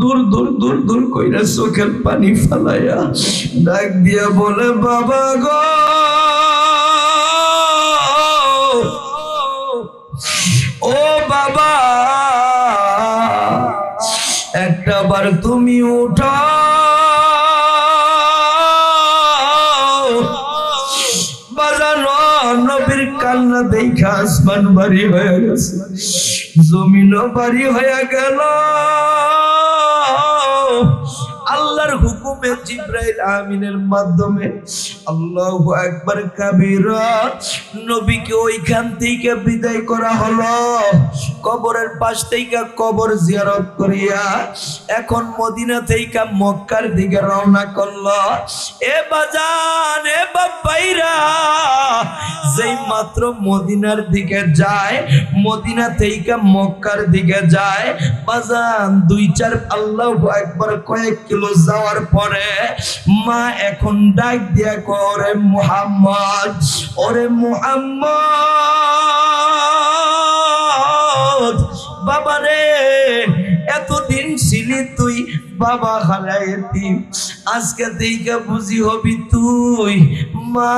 দূর দূর দূর দূর কইরা চোখের পানি ফালাইয়া ডাক দিয়া বলে, বাবা গো! ও বাবা, একটা বার তুমি উঠা বাজানো নবীর কান্না দেখা আসমান বাড়ি হয়ে গেছে, জমিনও বাড়ি হয়ে গেল। আল্লাহর হুকুমে জিব্রাইল আমিনের মাধ্যমে। আল্লাহু আকবার কাবীরা, নবীকে ওইখান থেকে বিদায় করা হলো। কবরের পাশ থেকে কবর জিয়ারত করিয়া এখন মদিনা থেকে মক্কার দিকে রওনা করল। এ বাজান, এ বাবাইরা যেই মাত্র মদিনার দিকে যায়, মদিনা থেকে মক্কার দিকে যায়, বাজান দুই চার আল্লাহ একবার কয়েক কিলো যাওয়ার পরে মা এখন ডাক দিয়া করে, মুহাম্মদ, ওরে মুহাম্মদ, বাবা রে, এতদিন ছিলি তুই, বাবা হারাইতি আজকে থেকে বুঝি হবি তুই, মা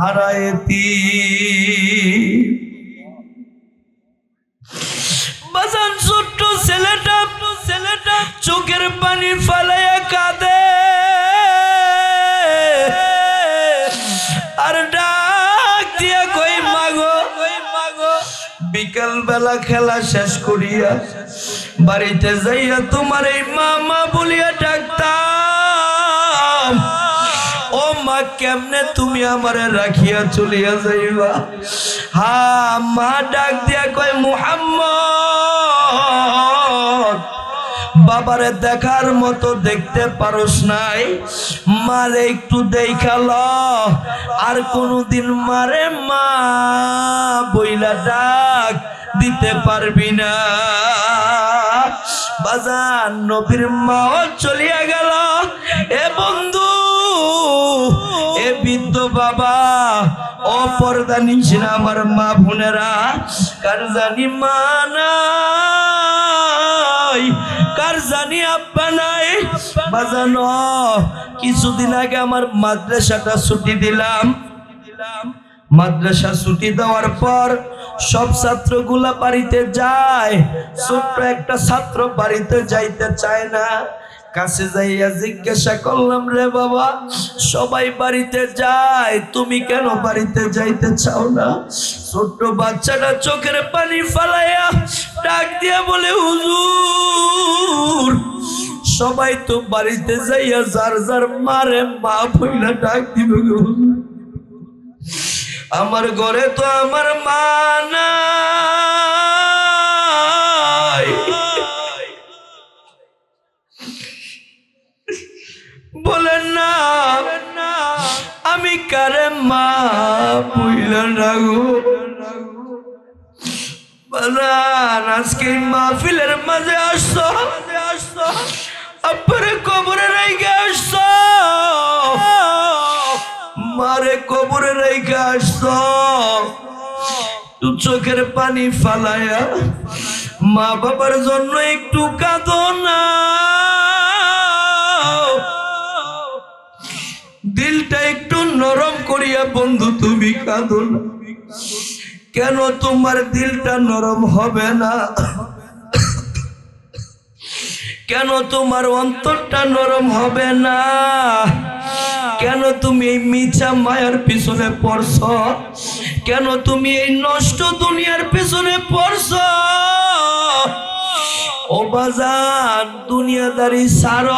হারাইতি চোখের পানি ফালাইয়া কাঁদে। আর ডাক দিয়া কই, মাগো বিকাল বেলা খেলা শেষ করিয়া বাড়িতে যাইয়া তোমার এই মামা বলিয়া ডাকতাম। ও মা, কেমনে তুমি আমারে রাখিয়া চলিয়া যাইবা? হা, মা ডাক দিয়া কয়, মুহাম্মদ বাবারে দেখার মতো দেখতে পারস নাই। মারে একটু দেখাল আর কোনদিন মারে মা বইলা ডাক দিতে পারবি না। বাজার নবীর মাও চলিয়া গেল। এ বন্ধু, এ বৃদ্ধ বাবা, ও পর্দা আমার মা বোনেরা। কার জানি মা কিছুদিন আগে আমার মাদ্রাসাটা ছুটি দিলাম। মাদ্রাসা ছুটি দেওয়ার পর সব ছাত্রগুলা বাড়িতে যায়। ছোট্ট একটা ছাত্র বাড়িতে যাইতে চায় না। কাছে যাইয়া জিজ্ঞাসা করলাম, রে বাবা, সবাই বাড়িতে যায়, তুমি কেন বাড়িতে যাইতে চাও না ছোট্ট বাচ্চাটা চোখের পানি ফালাইয়া ডাক দিয়া বলে, হুজুর, সবাই তো বাড়িতে যাইয়া যার যার মারে মা ভইলা ডাক দিবে। আমার ঘরে তো আমার মা নাই কারে মা পুইলা রাগো। আজকে মাহফিলের মাঝে আসছো আসছো আব্বারে কবরে রেখে আসছো। মারে কবরে রেখে তু চোখের পানি ফালায়া মা বাবার জন্য একটু কাঁদো না। দিলটা একটু নরম করিয়া, বন্ধু, তুমি কাঁদো না। কেন তোমার দিলটা নরম হবে না? কেন তোমার অন্তরটা নরম হবে না? কেন তুমি এই মিছা মায়ার পিছনে পড়ছ? কেন তুমি এই নষ্ট দুনিয়ার পিছনে পড়ছ? ও বাজান দুনিয়াদারি সার,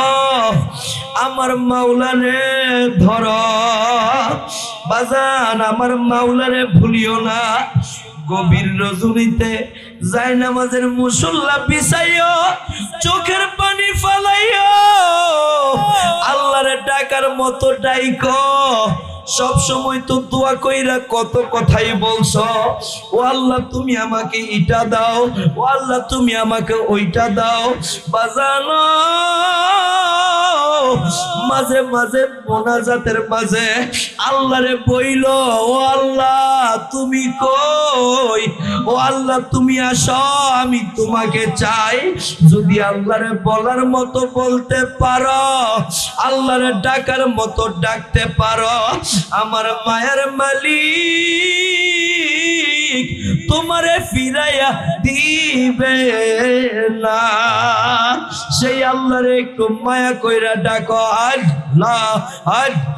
আমার মাওলারে ধর। বাজান, আমার মাওলারে ভুলিও না। গভীর রজনীতে যাই নামাজের মুসল্লা বিছাইও, চোখের পানি ফালাইও। আল্লাহরে ডাকার মতো ডাইক। সব সময় তো দোয়া কইরা কত কথাই বলছ। ও আল্লাহ, তুমি আমাকে ইটা দাও, ও আল্লাহ, তুমি আমাকে ওইটা দাও। বাজানো, মাঝে মাঝে মোনাজাতের মাঝে আল্লাহরে বইল, ও আল্লাহ। তুমি কই? ও আল্লাহ, তুমি আসো, আমি তোমাকে চাই। যদি আল্লাহরে বলার মতো বলতে পারো, আল্লাহরে ডাকার মতো ডাকতে পারো, আমার মায়ের মালিক তোমারে ফিরাইয়া দিবে না। সেই আল্লাহরে একটু মায়া কইরা ডাকো, আল্লাহ আল্লাহ।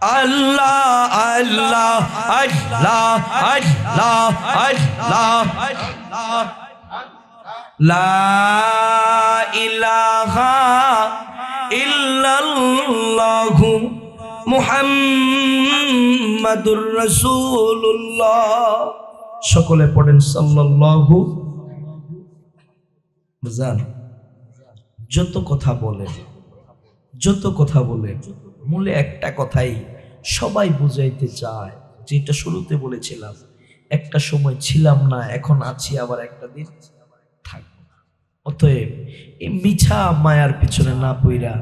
আল্লাহ আল্লাহ আল্লাহ আল্লাহ আল্লাহ আল্লাহ লা ইলাহা ইল্লাল্লাহু মুহাম্মাদুর রাসূলুল্লাহ সকলে পড়েন সাল্লাল্লাহু জান যত কথা বলে, যত কথা বলে, মূলে একটা কথাই সবাই বুঝাইতে চায়, যেটা শুরুতে বলেছিলাম, একটা সময় ছিলাম না, এখন আছি, আবার একটা দিন থাকব। অতএব এই মিছা মায়ার পিছনে না পইরা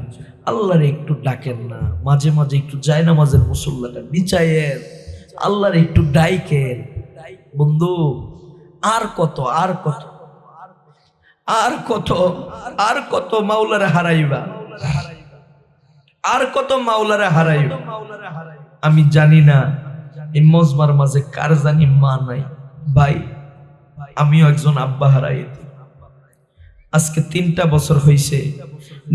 আল্লাহরে একটু ডাকেন না, মাঝে মাঝে একটু যায় না মাঝে মুসল্লাটা নিচাইয়েন আল্লাহরে একটু ডাইকেন, বন্ধু, আর কত আর কত আর কত আর কত মাওলারে হারাইবা? আর কত মাওলারে হারাইবা? আমি জানি না, এই মজমার মাঝে কার জানি মা নাই। ভাই, আমিও একজন আব্বা হারাইছি আজকে তিনটা বছর হইছে,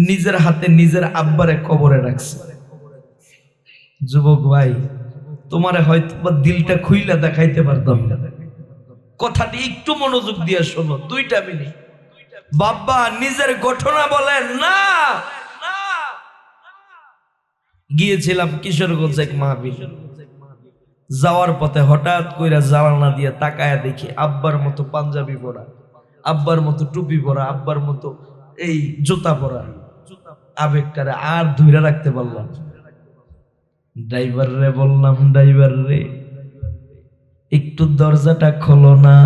নিজের হাতে নিজের আব্বারে কবরে রাখছে। যুবক ভাই, তোমারে হয়তো বা দিলটা খুইলা দেখাইতে পারতাম কথাটি একটু মনোযোগ দিয়ে শোনো, দুইটা মিনিট। বাবা নিজের ঘটনা বলেন না। গিয়েছিলাম কিশোরগঞ্জ এক মাহবিল যাওয়ার পথে হঠাৎ কইরা জানালা দিয়ে তাকায়া দেখি আব্বার মতো পাঞ্জাবি পরা, আব্বার মতো টুপি পরা, আব্বার মতো এই জুতা পরা। আবেগটারে আর ধুইরা রাখতে পারলাম ড্রাইভার রে বললাম ড্রাইভার রে একটু দরজাটা খোলো না।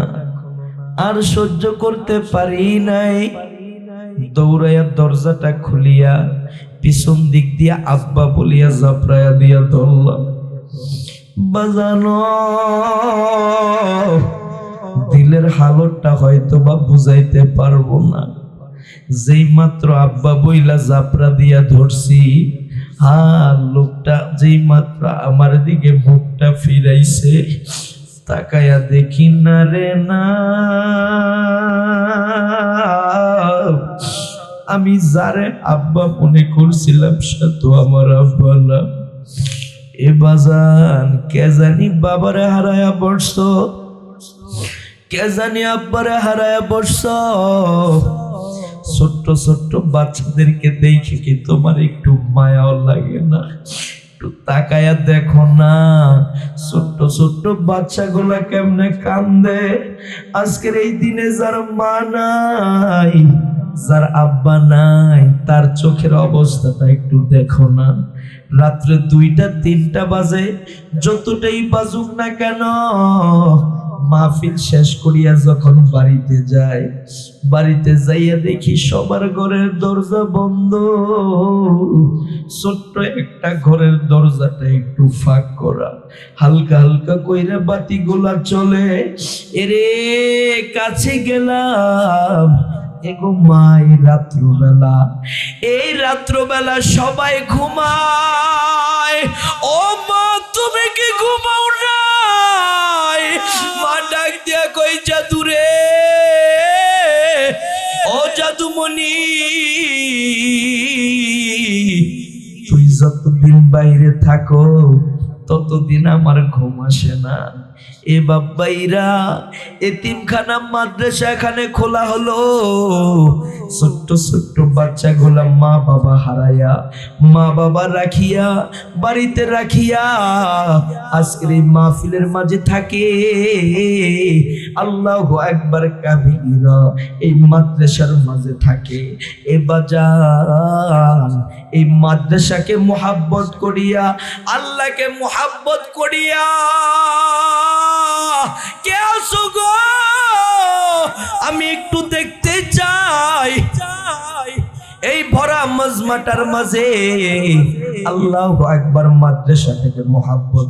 আর সহ্য করতে পারি নাই। দৌড়াইয়া দরজাটা খুলিয়া পিছন দিক দিয়া আব্বা বলিয়া জাপড়াইয়া দিয়া ধরলাম বাজানো, দিলের হালতটা হয়তো বা বুঝাইতে পারব না। যেই মাত্র আব্বা বইলা জাপড়া দিয়া ধরছি হা লোকটা যেই মাত্র আমার দিকে মুখটা ফিরাইছে তাকায়া দেখি, না রে, না। আমি যারে আব্বা মনে করছিলাম, সে তো আমার আব্বা এ বাজান, কে জানি বাবারে হারায়া বসছ কে জানি আব্বারে হারায়া বসছ ছোট্ট ছোট্ট বাচ্চাদেরকে দেখে কি তোমার একটু মায়াও লাগে না? একটু তাকায়া দেখো না। ছোট্ট বাচ্চাগুলা কেমনে কান্দে? আজকের এই দিনে যার মা নাই, যার আব্বা নাই, তার চোখের অবস্থাটা একটু দেখো না। রাত্রে দুইটা, তিনটা বাজে, যতটাই বাজুক না কেন মাহফিল শেষ করিয়া যখন বাড়িতে যায় বাড়িতে যাইয়া দেখি সবার ঘরের দরজা বন্ধ। ছোট্ট একটা ঘরের দরজাটা একটু ফাঁক করা। হালকা হালকা কইরা বাতিগুলা চলে। এরে, কাছে গেলাম। এগো মাই রাত্রবেলা, এই রাত্রবেলা সবাই ঘুমায়। ও মা, তুমি কি ঘুমাও? থাকো ততদিন আমার ঘুম আসে না। এ বাব্বাইরা এতিমখানা মাদ্রাসা এখানে খোলা হলো। ছোট্ট ছোট্ট মা বাবা মা বাবা রাখিয়া, বাড়িতে রাখিয়া আজকের এই মাহফিলের মাঝে থাকে। আল্লাহ একবার কাবিরা এই মাদ্রাসার মাঝে থাকে। এ বাজান, এই মাদ্রাসাকে মোহাব্বত করিয়া, আল্লাহকে মোহাব্বত করিয়া, কে আসো গো আমি একটু দেখতে চাই। এই ভরা মজমাটার মাঝে আল্লাহ একবার মাদ্রাসা থেকে মোহাব্বত